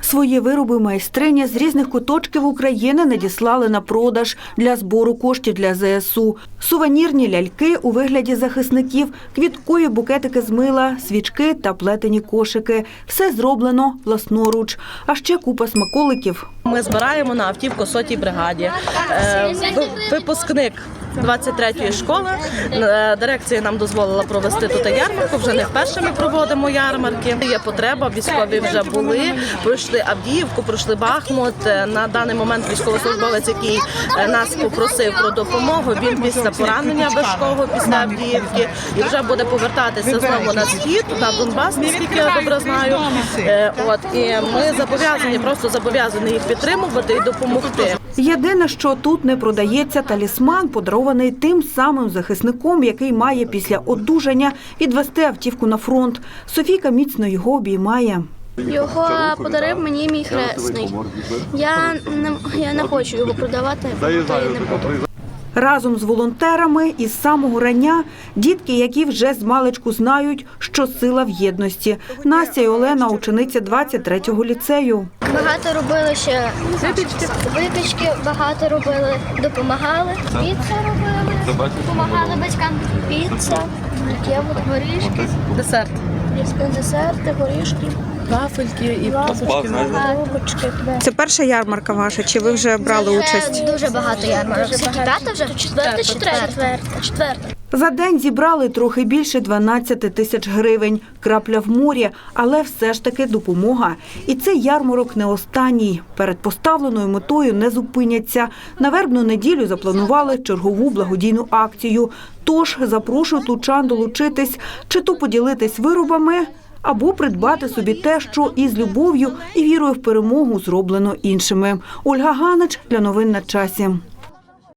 Свої вироби майстриня з різних куточків України надіслали на продаж для збору коштів для ЗСУ. Сувенірні ляльки у вигляді захисників, квіткові букетики з мила, свічки та плетені кошики. Все зроблено власноруч. А ще купа смаколиків. Ми збираємо на автівку сотій бригаді. Е, Випускник 23-ї школи. Е, Дирекція нам дозволила провести тут ярмарку. Вже не вперше ми проводимо ярмарки. Є потреба. Військові вже були. Пройшли Авдіївку, пройшли Бахмут. Е, На даний момент військовослужбовець, який е, нас попросив про допомогу. Він після поранення важкого після Авдіївки і вже буде повертатися знову на схід на Донбас, наскільки я добре знаю. Е, От і ми зобов'язані, просто зобов'язані їх підтримувати і допомогти. Єдине, що тут не продається талісман, подарований тим самим захисником, який має після одужання відвести автівку на фронт. Софійка міцно його обіймає. Його подарив мені мій хресний. Я не, я не хочу його продавати, й не буду. Разом з волонтерами із самого рання дітки, які вже з маличку знають, що сила в єдності. Настя і Олена учениця 23-го ліцею. Багато робили ще випічки. Випічки багато робили, допомагали. Піцу робили, допомагали батькам. Піца, таке горішки, Десерт. десерти, горішки, Вафельки і трубочки. Це перша ярмарка ваша, чи ви вже брали Це дуже багато ярмарок. Скільки п'ята вже? Четверта чи третя? Четверта. Четверта. За день зібрали трохи більше 12 тисяч гривень. Крапля в морі, але все ж таки допомога. І цей ярмарок не останній. Перед поставленою метою не зупиняться. На вербну неділю запланували чергову благодійну акцію. Тож запрошую тучан долучитись, чи то поділитись виробами, або придбати собі те, що із любов'ю і вірою в перемогу зроблено іншими. Ольга Ганич для новин на часі.